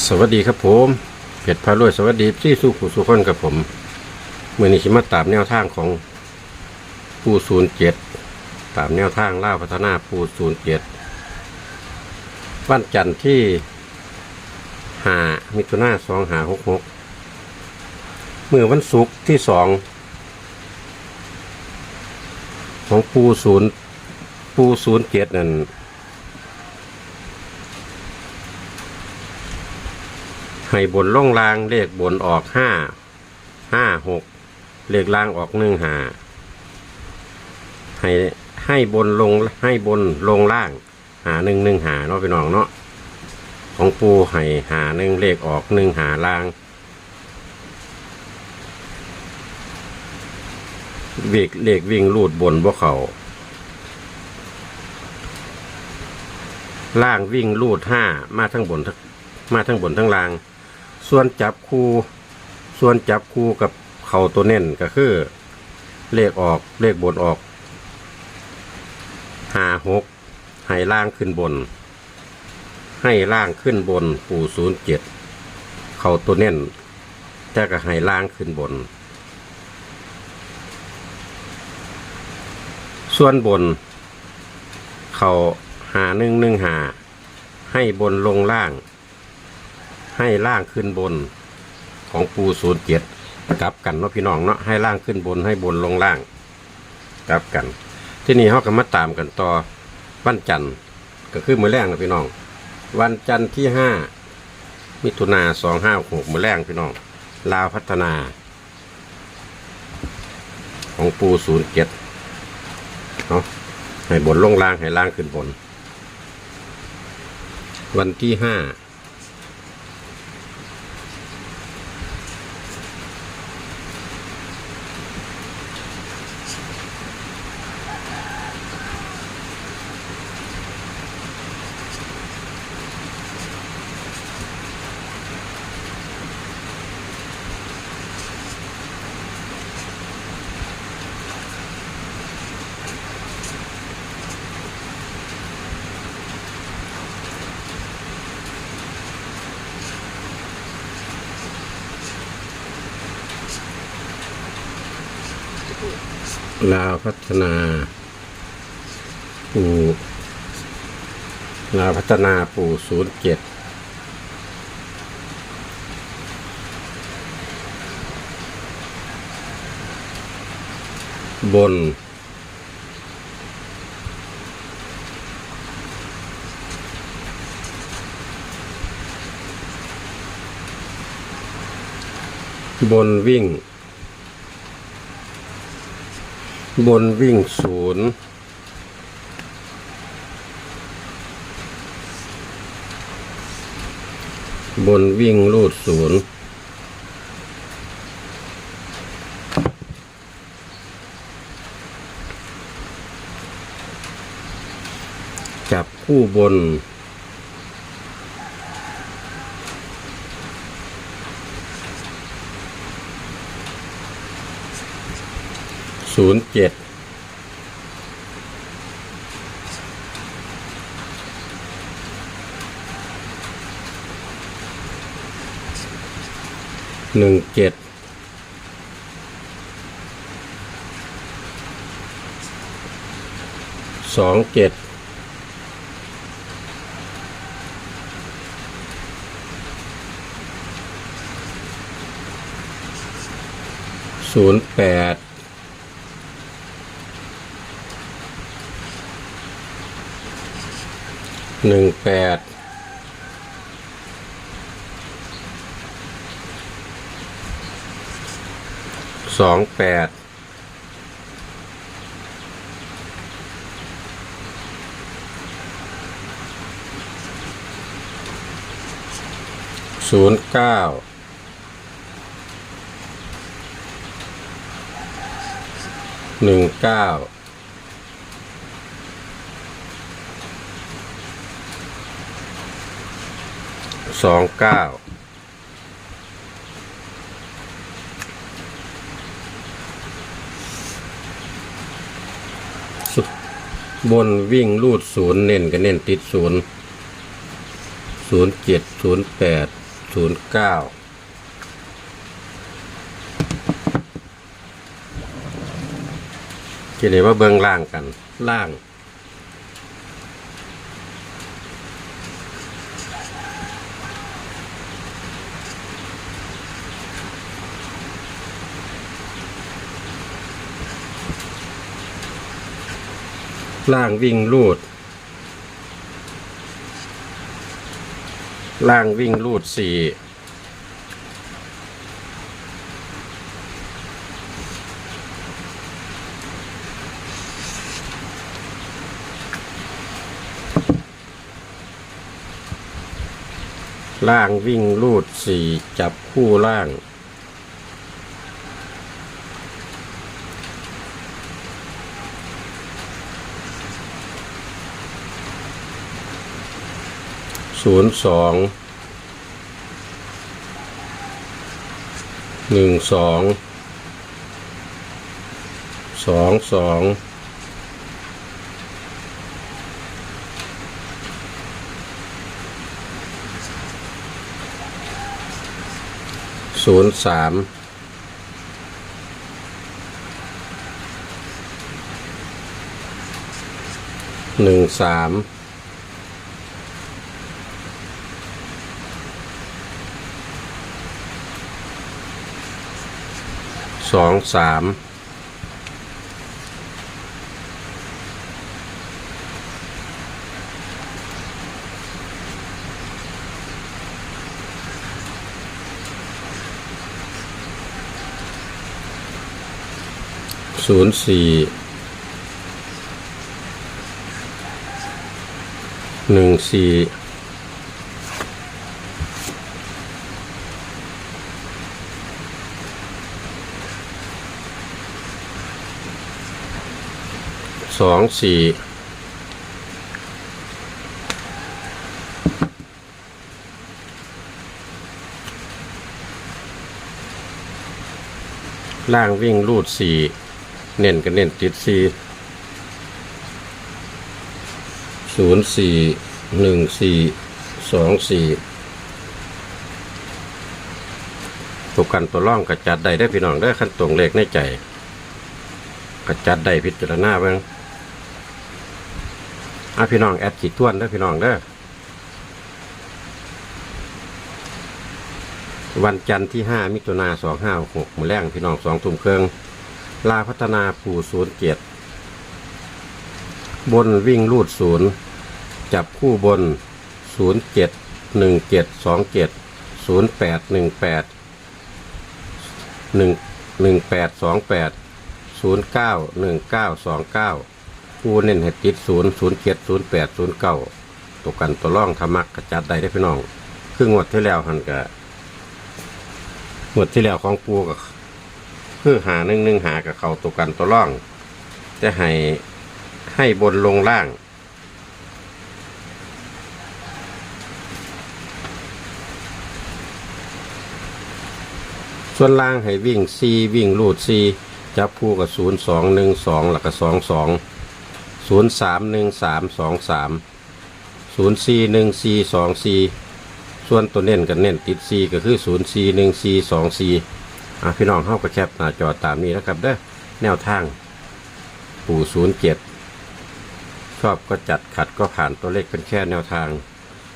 สวัสดีครับผมเพชรพารวยสวัสดีที่สู้ผู้สู้คนกับผมเมื่อนี้ชิมาตามแนวทางของผู้ศูนย์เจ็ดตามแนวทางล่าพัฒนาผู้ศูนย์เจ็ดวันจันทร์ที่หามิถุนาสองหาหกหกเมื่อวันศุกร์ที่สองของปูศูนย์ปูศูนย์เจ็ดนั่น ให้บนล่องลางเลขบนออกห้าห้าหกเลขล่างออกหนึ่งหาให้ให้บนลงให้บนลงล่าง หาหนึ่งหนึ่งหาเนาะพี่น้องเนาะของปูให้หาหนึ่งเลขออกหนึ่งหาล่างเวกเลขวิ่งลูดบนบ่เขาล่างวิ่งลูดห้ามาทั้งบนทั้งมาทั้งบนทั้งล่าง ส่วนจับคู่ ส่วนจับคู่กับเข่าตัวเน่นก็คือ เลขออกเลขบนออกหาหกให้ล่างขึ้นบน ให้ล่างขึ้นบนปู่ศูนย์เจ็ดเข่าตัวเน่นแต่ก็ให้ล่างขึ้นบน ส่วนบน เข่าหาหนึ่งหนึ่งหาให้บนลงล่าง ให้ล่างขึ้นบนของปูศูนย์เจ็ดกลับกันเนาะพี่น้องเนาะให้ล่างขึ้นบนให้บนลงล่างกลับกัน ที่นี่เขาก็มาตามกันต่อวันจันทร์ก็คือมือแรงนะพี่น้อง วันจันทร์ที่ห้ามิถุนาสองห้าหกมือแรงพี่น้อง ลาวพัฒนา ของปูศูนย์เจ็ดเนาะให้บนลงล่างให้ล่างขึ้นบน วันที่ห้า ลาวพัฒนา ปู่ลาวพัฒนาปู่ศูนย์เจ็ดบน บนวิ่ง บนวิ่งศูนย์บนวิ่งลูดศูนย์จับคู่บน ศูนย์เจ็ดหนึ่งเจ็ดสองเจ็ดศูนย์แปด หนึ่งแปดสองแปดศูนย์เก้าหนึ่งเก้า สองเก้าบนวิ่งลูดศูนย์เน้นก็เน้นติดศูนย์ศูนย์เจ็ดศูนย์แปดศูนย์เก้าทีนี้มาเบิ่งล่างกัน ล่าง ล่างวิ่งลูด ล่างวิ่งลูดสี่ล่างวิ่งลูดสี่จับคู่ล่าง ศูนย์สองหนึ่งสองสองสองศูนย์สามหนึ่งสาม สองสามศูนย์สี่หนึ่งสี่ สองสี่ล่างวิ่งรูดสี่เน้นกันเน้นติดสี่ศูนย์สี่หนึ่งสี่สองสี่ตัวกันตัวร่องกระจัดได้ได้พี่น้องได้ขั้นตรงเลขในใจกระจัดได้พิจารณาบ้าง อะพี่น้องแอดขีดท้วนเด้อพี่น้องเด้อวันจันทร์ที่ห้ามิถุนาสองห้าหกมือแรงพี่น้องสองทุ่มเครื่องลาพัฒนาปู่ศูนย์เจ็ดบนวิ่งลูดศูนย์จับคู่บนศูนย์เจ็ดหนึ่งเจ็ดสองเจ็ดศูนย์แปดหนึ่งแปดหนึ่งหนึ่งแปดสองแปดศูนย์เก้าหนึ่งเก้าสองเก้า ผู้เน้นให้ติดศูนย์ศูนย์เจ็ดศูนย์แปดศูนย์เก้าตกกันตัวร่องธรรมักระจัดได้ได้พี่น้อง คืองวดที่แล้วหันกะงวดที่แล้วของปูกับคือหาหนึ่งหนึ่งหากับเขาตกกันตัวร่อง จะให้ให้บนลงล่าง ส่วนล่างให้วิ่งซีวิ่งลูดซีจับคู่กับศูนย์สองหนึ่งสองแล้วก็สองสอง ศูนย์สามหนึ่งสามสองสามศูนย์สี่หนึ่งสี่สองสี่ส่วนตัวเน้นกับเน้นติดซีก็คือศูนย์สี่หนึ่งสี่สองสี่อะพี่น้องเข้ากับแคปหน้าจอตามนี้นะครับเด้อแนวทาง ปู่ศูนย์เจ็ดชอบก็จัดขัดก็ผ่านตัวเลขเป็นแค่แนวทาง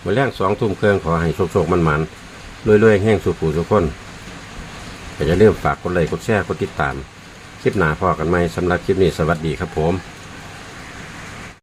มาแรงสองทุ่มเครื่องขอให้โชคๆมันๆรวยๆแห้งสู่ปู่ทุกคนก็อย่าลืมฝากกดไลค์กดแชร์กดติดตาม คลิปหนาพอกันไหมสำหรับคลิปนี้สวัสดีครับผม